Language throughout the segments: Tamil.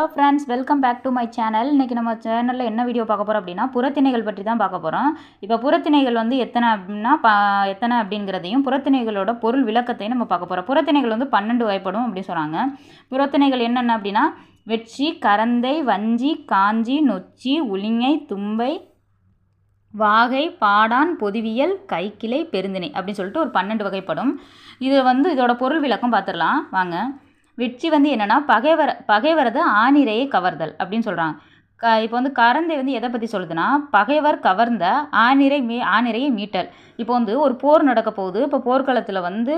Hello friends welcome back to my channel இன்றைக்கி நம்ம சேனலில் என்ன வீடியோ பார்க்க போகிறோம் அப்படின்னா புறத்திணைகள் பற்றி தான் பார்க்க போகிறோம் இப்போ புறத்திணைகள் வந்து எத்தனை அப்படின்னா பா எத்தனை அப்படிங்கிறதையும் புறத்திணைகளோட பொருள் விளக்கத்தையும் நம்ம பார்க்க போகிறோம் புறத்திணைகள் வந்து பன்னெண்டு வகைப்படும் அப்படின்னு சொல்கிறாங்க புறத்திணைகள் என்னென்ன அப்படின்னா வெட்சி கரந்தை வஞ்சி காஞ்சி நொச்சி உளிங்கை தும்பை வாகை பாடான் பொதுவியல் கைக்கிளை பெருந்திணை அப்படின்னு சொல்லிட்டு ஒரு பன்னெண்டு வகைப்படும். இது வந்து இதோட பொருள் விளக்கம் பார்த்துடலாம். வாங்க. வெற்றி வந்து என்னென்னா பகைவர பகைவரது ஆணிரையை கவர்தல் அப்படின்னு சொல்கிறாங்க க இப்போ வந்து கரந்தை வந்து எதை பற்றி சொல்லுதுன்னா பகைவர் கவர்ந்த ஆணிரை மீ ஆணிரையை மீட்டல். இப்போ வந்து ஒரு போர் நடக்க போகுது. இப்போ போர்க்களத்தில் வந்து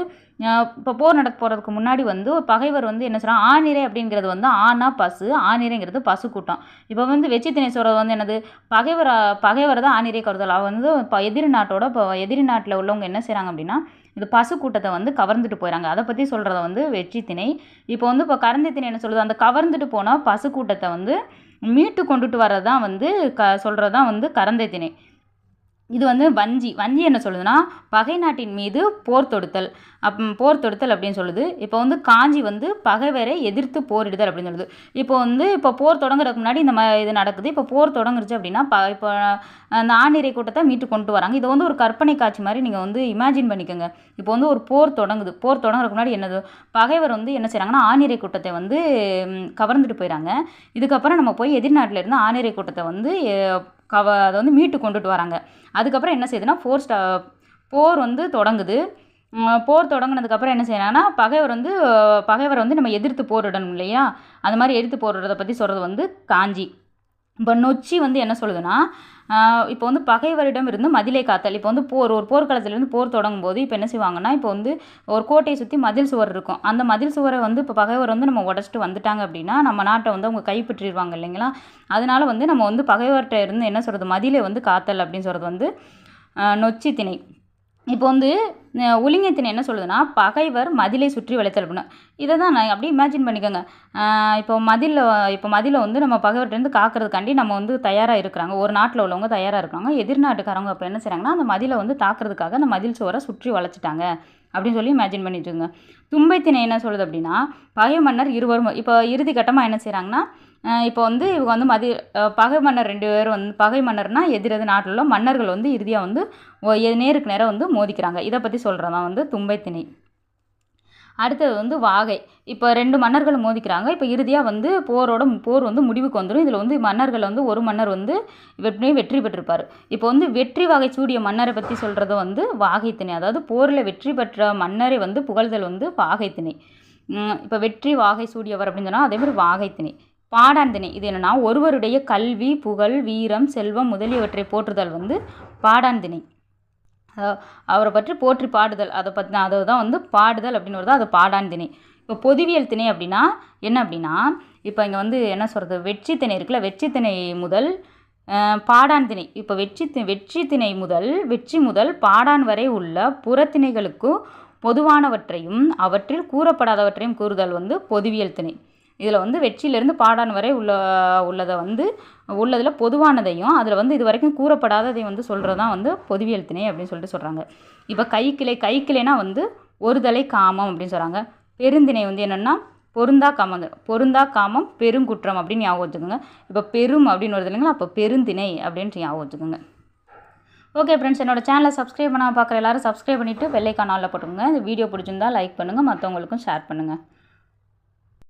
இப்போ போர் நடக்க போகிறதுக்கு முன்னாடி வந்து ஒரு பகைவர் வந்து என்ன சொல்கிறான் ஆணிரை அப்படிங்கிறது வந்து ஆனா பசு ஆணிரைங்கிறது பசு கூட்டம் இப்போ வந்து வெச்சி தினேஸ்வரர் வந்து என்னது? பகைவர் பகைவர் தான் ஆணிரை கருதல் அவ வந்து இப்போ எதிரி நாட்டோட இப்போ எதிரி நாட்டில் உள்ளவங்க என்ன செய்கிறாங்க அப்படின்னா இந்த பசு கூட்டத்தை வந்து கவர்ந்துட்டு போயிறாங்க. அதை பற்றி சொல்கிறத வந்து வெற்றி திணை. இப்போ வந்து இப்போ கரந்தி திணை என்ன சொல்லுது? அந்த கவர்ந்துட்டு போனால் பசு கூட்டத்தை வந்து மீட்டு கொண்டுட்டு வர்றது தான் வந்து க சொல்கிறது தான் வந்து கரந்தை திணை. இது வந்து வஞ்சி. வஞ்சி என்ன சொல்லுதுன்னா பகை நாட்டின் மீது போர் தொடுத்தல். அப் போர் தொடுத்தல் அப்படின்னு சொல்லுது. இப்போ வந்து காஞ்சி வந்து பகைவரை எதிர்த்து போரிடுதல் அப்படின்னு சொல்லுது. இப்போ வந்து இப்போ போர் தொடங்குறதுக்கு முன்னாடி இந்த மாதிரி இது நடக்குது. இப்போ போர் தொடங்குருச்சு அப்படின்னா ப இப்போ அந்த ஆணிரை கூட்டத்தை மீட்டு கொண்டு வராங்க. இதை வந்து ஒரு கற்பனை காட்சி மாதிரி நீங்கள் வந்து இமேஜின் பண்ணிக்கோங்க. இப்போ வந்து ஒரு போர் தொடங்குது. போர் தொடங்குறதுக்கு முன்னாடி என்னது? பகைவர் வந்து என்ன செய்கிறாங்கன்னா ஆணிரை கூட்டத்தை வந்து கவர்ந்துட்டு போயிடறாங்க இதுக்கப்புறம் நம்ம போய் எதிர்நாட்டில் இருந்து ஆணிரை கூட்டத்தை வந்து கவ அதை வந்து மீட்டு கொண்டுட்டு வராங்க. அதுக்கப்புறம் என்ன செய்யுதுன்னா ஃபோர் ஸ்டா போர் வந்து தொடங்குது. போர் தொடங்கினதுக்கப்புறம் என்ன செய்யறாங்கன்னா பகைவர் வந்து பகைவரை வந்து நம்ம எதிர்த்து போரிடணும் இல்லையா? அந்த மாதிரி எதிர்த்து போரிடுறதை பற்றி சொல்கிறது வந்து காஞ்சி. இப்போ நொச்சி வந்து என்ன சொல்லுதுன்னா இப்போ வந்து பகைவரிடம் இருந்து மதிலை காத்தல். இப்போ வந்து போர் ஒரு போர்க்களத்துலேருந்து போர் தொடங்கும் போது இப்போ என்ன செய்வாங்கன்னா இப்போ வந்து ஒரு கோட்டையை சுற்றி மதில் சுவர் இருக்கும். அந்த மதில் சுவரை வந்து இப்போ பகைவர் வந்து நம்ம உடச்சிட்டு வந்துட்டாங்க அப்படின்னா நம்ம நாட்டை வந்து அவங்க கைப்பற்றிடுவாங்க இல்லைங்களா? அதனால வந்து நம்ம வந்து பகைவர்கிட்ட இருந்து என்ன சொல்கிறது மதிலை வந்து காத்தல் அப்படின்னு சொல்கிறது வந்து நொச்சி திணை. இப்போ வந்து உளிங்கத்தினை என்ன சொல்லுதுன்னா பகைவர் மதிலை சுற்றி வளைத்தல் அப்படின்னு. இதை தான் நான் அப்படியே இமேஜின் பண்ணிக்கோங்க. இப்போ மதிலில் இப்போ மதிலை வந்து நம்ம பகைவர்கிட்டருந்து காக்கிறதுக்காண்டி நம்ம வந்து தயாராக இருக்கிறாங்க. ஒரு நாட்டில் உள்ளவங்க தயாராக இருக்காங்க எதிர்நாட்டுக்காரங்க இப்போ என்ன செய்கிறாங்கன்னா அந்த மதிலை வந்து தாக்குறதுக்காக அந்த மதில் சுவரை சுற்றி வளைச்சிட்டாங்க. அப்படின்னு சொல்லி இமேஜின் பண்ணிட்டுருங்க தும்பைத்தினை என்ன சொல்லுது அப்படின்னா பகை மன்னர் இருவரும் இப்போ இறுதி கட்டமாக என்ன செய்கிறாங்கன்னா இப்போ வந்து இவங்க வந்து மதி பகை மன்னர் ரெண்டு பேரும் வந்து பகை மன்னர்னால் எதிரெது நாட்டில் உள்ள மன்னர்கள் வந்து இறுதியாக வந்து நேருக்கு நேரம் வந்து மோதிக்கிறாங்க. இதை பற்றி சொல்கிறதான் வந்து தும்பைத்திணை அடுத்தது வந்து வாகை. இப்போ ரெண்டு மன்னர்கள் மோதிக்கிறாங்க. இப்போ இறுதியாக வந்து போரோட போர் வந்து முடிவுக்கு வந்துடும் இதில் வந்து மன்னர்கள் வந்து ஒரு மன்னர் வந்து எப்படியும் வெற்றி பெற்றிருப்பார். இப்போ வந்து வெற்றி வகை சூடிய மன்னரை பற்றி சொல்கிறது வந்து வாகைத்திணை அதாவது போரில் வெற்றி பெற்ற மன்னரை வந்து புகழ்தல் வந்து வாகைத்திணை இப்போ வெற்றி வாகை சூடியவர் அப்படின்னு சொன்னால் அதேமாதிரி வாகைத்திணை பாடாந்திணை இது என்னென்னா ஒருவருடைய கல்வி புகழ் வீரம் செல்வம் முதலியவற்றை போற்றுதல் வந்து பாடாந்திணை அவரை பற்றி போற்றி பாடுதல் அதை பற்றி அதை தான் வந்து பாடுதல் அப்படின்னு வருது அது பாடான் திணை இப்போ பொதுவியல் திணை அப்படின்னா என்ன அப்படின்னா இப்போ இங்கே வந்து என்ன சொல்கிறது வெற்றி திணை இருக்குல்ல வெற்றி திணை முதல் பாடான் திணை இப்போ வெற்றி வெற்றி திணை முதல் வெற்றி முதல் பாடான் வரை உள்ள புறத்திணைகளுக்கு பொதுவானவற்றையும் அவற்றில் கூறப்படாதவற்றையும் கூறுதல் வந்து பொதுவியல் திணை. இதில் வந்து வெற்றியிலேருந்து பாடான் வரை உள்ள உள்ளதை வந்து உள்ளதில் பொதுவானதையும் அதில் வந்து இது வரைக்கும் கூறப்படாததையும் வந்து சொல்கிறது தான் வந்து பொதுவியல் திணை அப்படின்னு சொல்லிட்டு சொல்கிறாங்க இப்போ கைக்கிளை கைக்கிளைனா வந்து ஒருதலை காமம் அப்படின்னு சொல்கிறாங்க பெருந்திணை வந்து என்னென்னா பொருந்தா காமம் பொருந்தா காமம் பெருங்குற்றம் அப்படின்னு ஞாபகம் வச்சுக்கோங்க. இப்போ பெரும் அப்படின்னு வருது இல்லைங்களா? அப்போ பெருந்திணை அப்படின்ட்டு ஞாபகம் வச்சுக்கோங்க. ஓகே ஃப்ரெண்ட்ஸ் என்னோடய சேனலை சப்ஸ்கிரைப் பண்ணாமல் பார்க்குற எல்லோரும் சப்ஸ்கிரைப் பண்ணிவிட்டு வெள்ளைக்கானாலில் போட்டுக்கோங்க. இந்த வீடியோ பிடிச்சிருந்தா லைக் பண்ணுங்கள் மற்றவங்களுக்கும் ஷேர் பண்ணுங்கள்